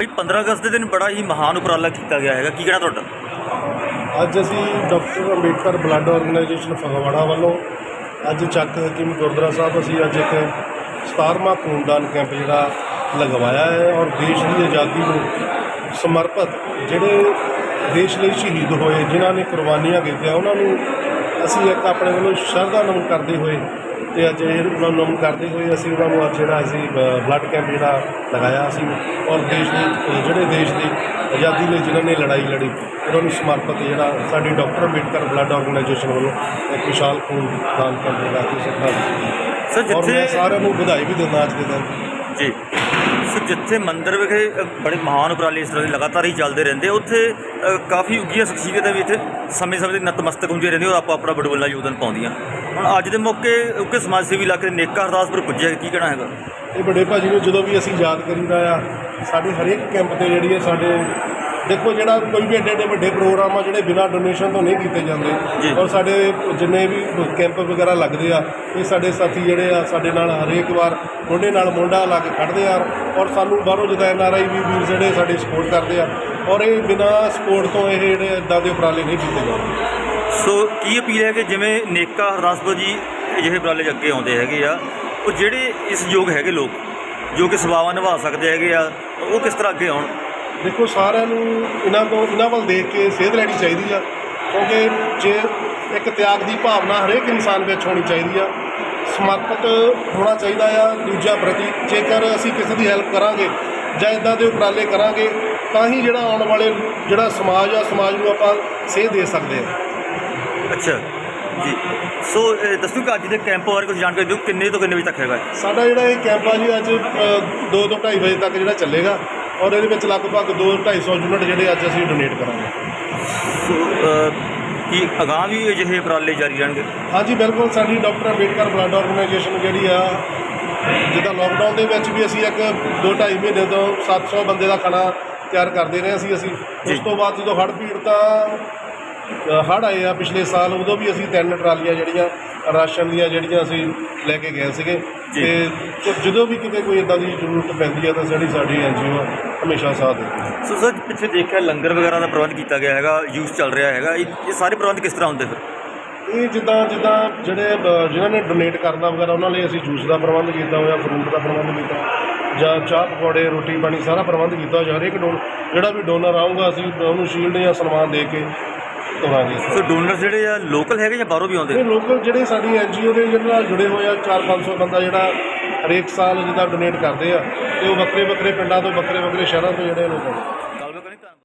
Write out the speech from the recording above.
15 ਅਗਸਤ ਦੇ ਦਿਨ ਬੜਾ ਹੀ ਮਹਾਨ ਉਪਰਾਲਾ ਕੀਤਾ ਗਿਆ ਹੈਗਾ। ਕੀ ਕਹਿਣਾ ਤੁਹਾਡਾ? ਅੱਜ ਅਸੀਂ doctor Ambedkar blood organisation Phagwara ਵੱਲੋਂ ਅੱਜ ਚੱਕ ਹਕੀਮ ਗੁਰਦੁਆਰਾ ਸਾਹਿਬ ਅਸੀਂ ਅੱਜ ਇੱਕ 17ਵਾਂ ਖੂਨਦਾਨ ਕੈਂਪ ਜਿਹੜਾ ਲਗਵਾਇਆ ਹੈ ਔਰ ਦੇਸ਼ ਦੀ ਆਜ਼ਾਦੀ ਨੂੰ ਸਮਰਪਿਤ ਜਿਹੜੇ ਦੇਸ਼ ਲਈ ਸ਼ਹੀਦ ਹੋਏ, ਜਿਨ੍ਹਾਂ ਨੇ ਕੁਰਬਾਨੀਆਂ ਕੀਤੀਆਂ ਉਹਨਾਂ ਨੂੰ ਅਸੀਂ ਇੱਕ ਆਪਣੇ ਵੱਲੋਂ ਸ਼ਰਧਾ ਨਮਨ ਕਰਦੇ ਹੋਏ ਤੇ ਅੱਜ ਇਹ ਉਹਨਾਂ ਨੂੰ ਨਮਨ ਕਰਦੇ ਹੋਏ ਅਸੀਂ ਉਹਨਾਂ ਨੂੰ ਅੱਜ ਜਿਹੜਾ ਅਸੀਂ ਬਲੱਡ ਕੈਂਪ ਜਿਹੜਾ ਲਗਾਇਆ ਅਸੀਂ ਔਰ ਦੇਸ਼ ਦੇ ਜਿਹੜੇ ਦੇਸ਼ ਦੀ ਆਜ਼ਾਦੀ ਲਈ ਜਿਨ੍ਹਾਂ ਨੇ ਲੜਾਈ ਲੜੀ ਉਹਨਾਂ ਨੂੰ ਸਮਰਪਿਤ ਜਿਹੜਾ ਸਾਡੀ ਡਾਕਟਰ ਅੰਬੇਡਕਰ ਬਲੱਡ ਆਰਗੇਨਾਈਜੇਸ਼ਨ ਵੱਲੋਂ ਇੱਕ ਵਿਸ਼ਾਲ ਖੂਨ ਦਾਨ ਕੈਂਪ ਲਗਾ ਕੇ ਸਰਕਾਰ ਸਰ ਜਿੱਥੇ ਸਾਰਿਆਂ ਨੂੰ ਵਧਾਈ ਵੀ ਦਿੰਦਾ ਅੱਜ ਦੇ ਦਿਨ। ਜੀ। ਸੋ ਜਿੱਥੇ ਮੰਦਿਰ ਵਿਖੇ ਬੜੇ ਮਹਾਨ ਉਪਰਾਲੇ ਇਸ ਤਰ੍ਹਾਂ ਦੇ ਲਗਾਤਾਰ ਹੀ ਚੱਲਦੇ ਰਹਿੰਦੇ ਉੱਥੇ ਕਾਫੀ ਉੱਗੀਆਂ ਸ਼ਖਸੀਅਤਾਂ ਵੀ ਇੱਥੇ ਸਮੇਂ-ਸਮੇਂ ਦੇ ਨਤਮਸਤਕ ਹੁੰਦੀਆਂ ਰਹਿੰਦੀਆਂ ਔਰ ਆਪੋ ਆਪਣਾ ਬੜਵੱਲਾ ਯੋਗਦਾਨ ਪਾਉਂਦੀਆਂ। ਹੁਣ ਅੱਜ ਦੇ ਮੌਕੇ ਉੱਗੇ ਸਮਾਜ ਸੇਵੀ ਇਲਾਕੇ ਦੇ ਨੇਕਾ ਅਰਦਾਸਪੁਰ ਪੁੱਜਿਆ ਕੀ ਕਹਿਣਾ ਹੈਗਾ? ਇਹ ਵੱਡੇ ਭਾਜੀ ਨੂੰ ਜਦੋਂ ਵੀ ਅਸੀਂ ਯਾਦ ਕਰੀਦਾ ਆ ਸਾਡੇ ਹਰੇਕ ਕੈਂਪ ਤੇ ਜਿਹੜੀ ਹੈ ਸਾਡੇ ਦੇਖੋ ਜਿਹੜਾ ਕੋਈ ਵੀ ਏਡੇ ਏਡੇ ਵੱਡੇ ਪ੍ਰੋਗਰਾਮ ਆ ਜਿਹੜੇ ਬਿਨਾਂ ਡੋਨੇਸ਼ਨ ਤੋਂ ਨਹੀਂ ਕੀਤੇ। ਜਾਂਦੇ। ਔਰ ਸਾਡੇ ਜਿੰਨੇ ਵੀ ਕੈਂਪ ਵਗੈਰਾ ਲੱਗਦੇ ਆ ਇਹ ਸਾਡੇ ਸਾਥੀ ਜਿਹੜੇ ਆ ਸਾਡੇ ਨਾਲ ਹਰੇਕ ਵਾਰ ਮੋਢੇ ਨਾਲ ਮੋਢਾ ਲਾ ਕੇ ਖੜਦੇ ਆ ਔਰ ਸਾਨੂੰ ਬਾਹਰੋਂ ਜਿੱਦਾਂ ਐਨ ਆਰ ਆਈ ਵੀ ਵੀਰ ਜਿਹੜੇ ਸਾਡੀ ਸਪੋਰਟ ਕਰਦੇ ਆ ਔਰ ਇਹ ਬਿਨਾਂ ਸਪੋਰਟ ਤੋਂ ਇਹ ਜਿਹੜੇ ਇਦਾਂ ਦੇ ਉਪਰਾਲੇ ਨਹੀਂ ਕੀਤੇ ਜਾਂਦੇ। ਸੋ ਕੀ ਅਪੀਲ ਹੈ ਕਿ ਜਿਵੇਂ ਨੇਕਾ ਹਰਦਾਸਪੁਰ ਜੀ ਅਜਿਹੇ ਉਪਰਾਲੇ ਅੱਗੇ ਆਉਂਦੇ ਹੈਗੇ ਆ, ਉਹ ਜਿਹੜੇ ਇਸ ਯੋਗ ਹੈਗੇ ਲੋਕ, ਜੋ ਕਿ ਸੇਵਾਵਾਂ ਨਿਭਾ ਸਕਦੇ ਹੈਗੇ ਆ, ਉਹ ਕਿਸ ਤਰ੍ਹਾਂ ਅੱਗੇ ਆਉਣ? ਦੇਖੋ, ਸਾਰਿਆਂ ਨੂੰ ਇਹਨਾਂ ਤੋਂ, ਇਹਨਾਂ ਵੱਲ ਦੇਖ ਕੇ ਸੇਧ ਲੈਣੀ ਚਾਹੀਦੀ ਆ, ਕਿਉਂਕਿ ਜੇ ਇੱਕ ਤਿਆਗ ਦੀ ਭਾਵਨਾ ਹਰੇਕ ਇਨਸਾਨ ਵਿੱਚ ਹੋਣੀ ਚਾਹੀਦੀ ਆ, ਸਮਰਪਿਤ ਹੋਣਾ ਚਾਹੀਦਾ ਆ, ਦੂਜਿਆਂ ਪ੍ਰਤੀ। ਜੇਕਰ ਅਸੀਂ ਕਿਸੇ ਦੀ ਹੈਲਪ ਕਰਾਂਗੇ ਜਾਂ ਇਦਾਂ ਦੇ ਉਪਰਾਲੇ ਕਰਾਂਗੇ, ਤਾਂ ਹੀ ਜਿਹੜਾ ਆਉਣ ਵਾਲੇ ਜਿਹੜਾ ਸਮਾਜ ਆ, ਸਮਾਜ ਨੂੰ ਆਪਾਂ ਸੇਧ ਦੇ ਸਕਦੇ ਆ। ਅੱਛਾ ਜੀ। ਸੋ ਇਹ ਦੱਸੋ ਕਿ ਅੱਜ ਦੇ ਕੈਂਪ ਬਾਰੇ ਕੁਝ ਜਾਣਕਾਰੀ ਦਿਓ ਕਿੰਨੇ ਤੋਂ ਕਿੰਨੇ ਵਜੇ ਤੱਕ ਹੈਗਾ ਸਾਡਾ ਜਿਹੜਾ ਇਹ ਕੈਂਪ ਆ ਜੀ ਅੱਜ 2 ਤੋਂ 2:30 ਵਜੇ ਤੱਕ ਜਿਹੜਾ ਚੱਲੇਗਾ ਔਰ ਇਹਦੇ ਵਿੱਚ ਲਗਭਗ 2 250 ਯੂਨਿਟ ਜਿਹੜੇ ਅੱਜ ਅਸੀਂ ਡੋਨੇਟ ਕਰਾਂਗੇ। ਸੋ ਕੀ ਅਗਾਂਹ ਵੀ ਅਜਿਹੇ ਉਪਰਾਲੇ ਜਾਰੀ ਰਹਿਣਗੇ? ਹਾਂਜੀ ਬਿਲਕੁਲ। ਸਾਡੀ ਡਾਕਟਰ ਅੰਬੇਡਕਰ ਬਲੱਡ ਆਰਗੇਨਾਈਜੇਸ਼ਨ ਜਿਹੜੀ ਆ ਜਿੱਦਾਂ ਲੋਕਡਾਊਨ ਦੇ ਵਿੱਚ ਵੀ ਅਸੀਂ ਇੱਕ 2.5 ਮਹੀਨੇ ਤੋਂ 700 ਬੰਦੇ ਦਾ ਖਾਣਾ ਤਿਆਰ ਕਰਦੇ ਰਹੇ ਸੀ ਅਸੀਂ। ਉਸ ਤੋਂ ਬਾਅਦ ਜਦੋਂ ਹੜ੍ਹ ਪੀੜਤਾਂ ਹੜ੍ਹ ਆਏ ਆ ਪਿਛਲੇ ਸਾਲ ਉਦੋਂ ਵੀ ਅਸੀਂ ਤਿੰਨ ਟਰਾਲੀਆਂ ਜਿਹੜੀਆਂ ਰਾਸ਼ਨ ਦੀਆਂ ਜਿਹੜੀਆਂ ਅਸੀਂ ਲੈ ਕੇ ਗਏ ਸੀਗੇ। ਤੇ ਤੇ ਜਦੋਂ ਵੀ ਕਿਤੇ ਕੋਈ ਇਦਾਂ ਦੀ ਜ਼ਰੂਰਤ ਪੈਂਦੀ ਆ ਤਾਂ ਜਿਹੜੀ ਸਾਡੀ ਐਨਜੀਓ ਹਮੇਸ਼ਾ ਸਾਥ ਦਿੰਦੀ ਹੈ ਸੋ ਸਰ ਪਿੱਛੇ ਦੇਖਿਆ ਲੰਗਰ ਵਗੈਰਾ ਦਾ ਪ੍ਰਬੰਧ ਕੀਤਾ ਗਿਆ ਹੈਗਾ ਯੂਜ਼ ਚੱਲ ਰਿਹਾ ਹੈਗਾ ਇਹ ਇਹ ਸਾਰੇ ਪ੍ਰਬੰਧ ਕਿਸ ਤਰ੍ਹਾਂ ਹੁੰਦੇ ਫਿਰ? ਇਹ ਜਿੱਦਾਂ ਜਿੱਦਾਂ ਜਿਹੜੇ ਜਿਨ੍ਹਾਂ ਨੇ ਡੋਨੇਟ ਕਰਨਾ ਵਗੈਰਾ ਉਹਨਾਂ ਲਈ ਅਸੀਂ ਜੂਸ ਦਾ ਪ੍ਰਬੰਧ ਕੀਤਾ ਹੋਇਆ ਫਰੂਟ ਦਾ ਪ੍ਰਬੰਧ ਕੀਤਾ। ਜਾਂ ਚਾਹ ਪਕੌੜੇ ਰੋਟੀ ਪਾਣੀ ਸਾਰਾ ਪ੍ਰਬੰਧ ਕੀਤਾ ਹੋਇਆ ਹਰੇਕ ਡੋਨ ਜਿਹੜਾ ਵੀ ਡੋਨਰ ਆਊਗਾ ਅਸੀਂ ਉਹਨੂੰ ਸ਼ੀਲਡ ਜਾਂ ਸਨਮਾਨ ਦੇ ਕੇ ਤੋਰਾਂਗੇ ਸੋ ਡੋਨਰ ਜਿਹੜੇ ਆ ਲੋਕਲ ਹੈਗੇ ਜਾਂ ਬਾਹਰੋਂ ਵੀ ਆਉਂਦੇ? ਇਹ ਲੋਕਲ ਜਿਹੜੇ ਸਾਡੀ ਐਨਜੀਓ ਦੇ ਜਿਹਦੇ ਨਾਲ ਜੁੜੇ ਹੋਏ ਆ 4-500 ਬੰਦਾ ਜਿਹੜਾ ਹਰੇਕ ਸਾਲ ਜਿੱਦਾਂ ਡੋਨੇਟ ਕਰਦੇ ਆ ਤੇ ਉਹ ਵੱਖਰੇ ਵੱਖਰੇ ਪਿੰਡਾਂ ਤੋਂ ਵੱਖਰੇ ਵੱਖਰੇ ਸ਼ਹਿਰਾਂ ਤੋਂ ਜਿਹੜੇ ਲੋਕ ਆਉਂਦੇ।